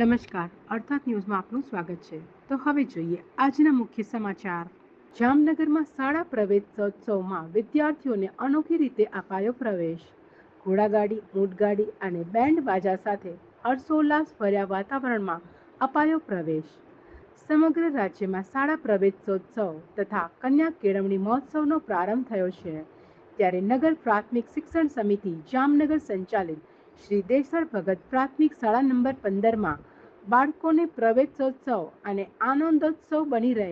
નમસ્કાર. અર્થાત ન્યૂઝમાં આપનું સ્વાગત છે. તો હવે જોઈએ આજના મુખ્ય સમાચાર. જામનગરમાં શાળા પ્રવેશોત્સવમાં વિદ્યાર્થીઓને અનોખી રીતે અપાયો પ્રવેશ. ઘોડાગાડી, ઊંટગાડી અને બેન્ડ બાજા સાથે હર્ષોલ્લાસ ભર્યા વાતાવરણમાં અપાયો પ્રવેશ. સમગ્ર રાજ્યમાં શાળા પ્રવેશોત્સવ તથા કન્યા કેળવણી મહોત્સવનો પ્રારંભ થયો છે. ત્યારે નગર પ્રાથમિક શિક્ષણ સમિતિ જામનગર સંચાલિત શ્રી દેસર ભગત પ્રાથમિક શાળા નંબર પંદરમાં બાળકોને પ્રવેશોત્સવ અને આનંદોત્સવ બની રહે.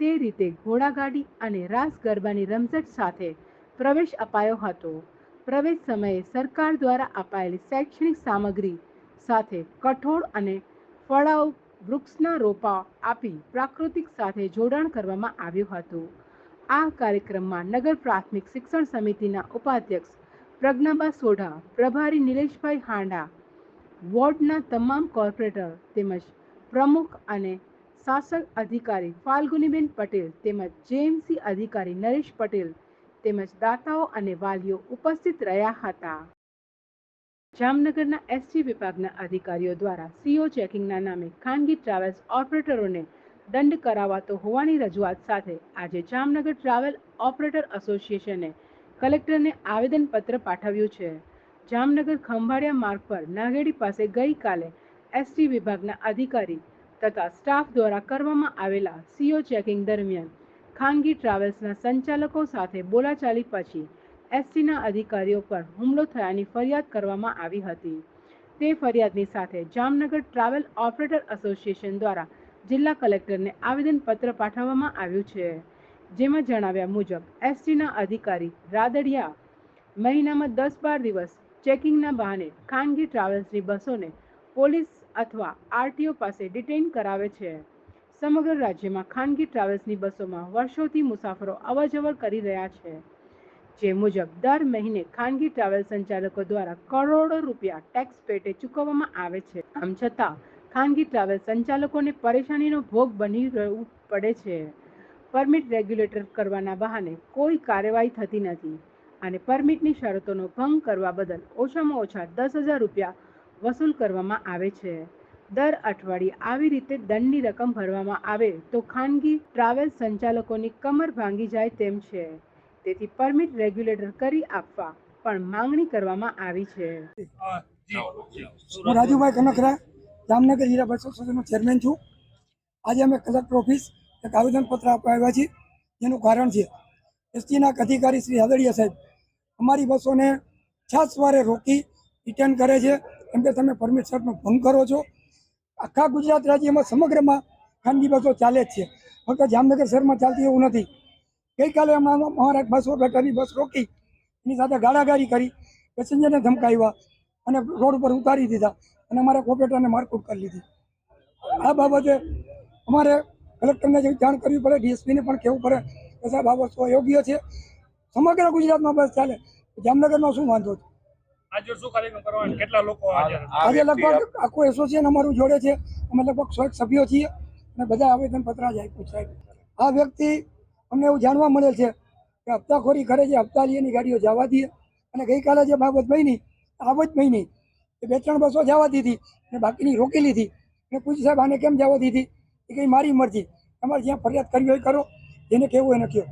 તે રીતે ઘોડાગાડી અને રાસ ગરબાની રમઝટ સાથે પ્રવેશ અપાયો હતો. પ્રવેશ સમયે સરકાર દ્વારા અપાયેલી શૈક્ષણિક સામગ્રી સાથે કઠોળ અને ફળાઉ વૃક્ષના રોપા આપી પ્રાકૃતિક સાથે જોડાણ કરવામાં આવ્યું હતું. આ કાર્યક્રમમાં નગર પ્રાથમિક શિક્ષણ સમિતિના ઉપાધ્યક્ષ પ્રજ્ઞાબા સોઢા, પ્રભારી નિલેશભાઈ હાંડા વોર્ડના તમામ કોર્પોરેટર તેમજ પ્રમુખ અને શાસક અધિકારી ફાલ્ગુનીબેન પટેલ તેમજ જેએમસી અધિકારી નરેશ પટેલ તેમજ દાતાઓ અને વાલીઓ ઉપસ્થિત રહ્યા હતા. જામનગરના એસટી વિભાગના અધિકારીઓ દ્વારા સીઓ ચેકિંગના નામે ખાનગી ટ્રાવેલ્સ ઓપરેટરોને દંડ કરાવાતો હોવાની રજૂઆત સાથે આજે જામનગર ટ્રાવેલ ઓપરેટર એસોસિએશને કલેક્ટરને આવેદનપત્ર પાઠવ્યું છે. જામનગર ખંભાળિયા માર્ગ પર નાગેડી પાસે ગઈકાલે એસટી વિભાગના અધિકારી તથા સ્ટાફ દ્વારા કરવામાં આવેલા સીઓ ચેકિંગ દરમિયાન ખાનગી ટ્રાવેલ્સના સંચાલકો સાથે બોલાચાલી પછી એસટીના અધિકારીઓ પર હુમલો થયાની ફરિયાદ કરવામાં આવી હતી. તે ફરિયાદની સાથે જામનગર ટ્રાવેલ ઓપરેટર એસોસિએશન દ્વારા જિલ્લા કલેક્ટરને આવેદનપત્ર પાઠવવામાં આવ્યું છે. જેમાં જણાવ્યા મુજબ, એસટીના અધિકારી રાદડિયા મહિનામાં દસ બાર દિવસ ચેકિંગના બહાને ખાનગી ટ્રાવેલ્સની બસોને પોલીસ અથવા આરટીઓ પાસે ડિટેઇન કરાવે છે. સમગ્ર રાજ્યમાં ખાનગી ટ્રાવેલ્સની બસોમાં વર્ષોથી મુસાફરો અવરજવર કરી રહ્યા છે. જે મુજબ, દર મહિને ખાનગી ટ્રાવેલ સંચાલકો દ્વારા કરોડો રૂપિયા ટેક્સ પેટે ચૂકવવામાં આવે છે. આમ છતાં, ખાનગી ટ્રાવેલ સંચાલકોને પરેશાનીનો ભોગ બની રહેવું પડે છે. પરમિટ રેગ્યુલેટર કરવાના બહાને કોઈ કાર્યવાહી થતી નથી. અને પરમિટની શરતોનો ભંગ કરવા બદલ ઓછામાં ઓછા દસ હજાર રૂપિયા વસૂલ કરવામાં આવે છે. દર અઠવાડિયે આવી રીતે દંડની રકમ ભરવામાં આવે તો ખાનગી ટ્રાવેલ સંચાલકોની કમર ભાંગી જાય તેમ છે. તેથી પરમિટ રેગ્યુલેટર કરી આપવા પણ માંગણી કરવામાં આવી છે. હું રાજુભાઈ કનકરા, જામનગર જિલ્લા બસ એસોસિએશનનો ચેરમેન છું. આજે અમે કલેક્ટર ઓફિસ એક આવેદનપત્ર આપવા આવ્યા છીએ. જેનું કારણ છે, એસટીના અધિકારી શ્રી હાદડિયા સાહેબ અમારી બસોને છાસ વારે રોકી રિટર્ન કરે છે. કેમ કે તમે પરમિટ શર્ટનો ભંગ કરો છો. આખા ગુજરાત રાજ્યમાં સમગ્રમાં ખાનગી બસો ચાલે જ છે. ફક્ત જામનગર શહેરમાં ચાલતી એવું નથી. ગઈકાલે હમણાં અમારા બસો બેઠાની બસ રોકી. એની સાથે ગાળાગાળી કરી. પેસેન્જરને ધમકાવ્યા અને રોડ ઉપર ઉતારી દીધા અને અમારા કોપરેટરને મારકૂટ કરી લીધી. આ બાબતે અમારે કલેક્ટરને જાણ કરવી પડે. ડીએસપીને પણ કહેવું પડે કે સાહેબ, આ વસ્તુ અયોગ્ય છે. સમગ્ર ગુજરાતમાં બસ ચાલે. જામનગરમાં શું વાંધો છે? આજે શું કાર્યક્રમ કરવાનો? કેટલા લોકો આજે? લગભગ આખું એસોસિએશન અમારું જોડે છે. અમે લગભગ સો એક સભ્યો છીએ અને બધા આવેદન પત્ર જ આપ્યું સાહેબ આ વ્યક્તિ અમને એવું જાણવા મળે છે કે હપ્તાખોરી કરે છે હપ્તા લીએની ગાડીઓ જવા દઈએ અને ગઈકાલે જે બાબત બની આવત મહિની એ બે ત્રણ બસો જવા દીધી અને બાકીની રોકી લીધી. અને પૂછ સાહેબ આને કેમ જવા દીધી? એ કંઈ મારી મરજી. તમારે જ્યાં ફરિયાદ કરવી હોય કરો. જેને કહેવું એને કહો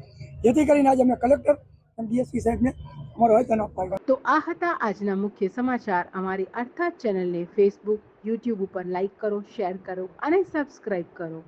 જેથી કરીને આજે અમે કલેક્ટર અને ડીએસપી સાહેબને અમારો આવેદન આપવા તો આ હતા આજના મુખ્ય સમાચાર. અમારી અર્થાત ચેનલને ફેસબુક યુટ્યુબ ઉપર લાઈક કરો શેર કરો અને સબસ્ક્રાઇબ કરો.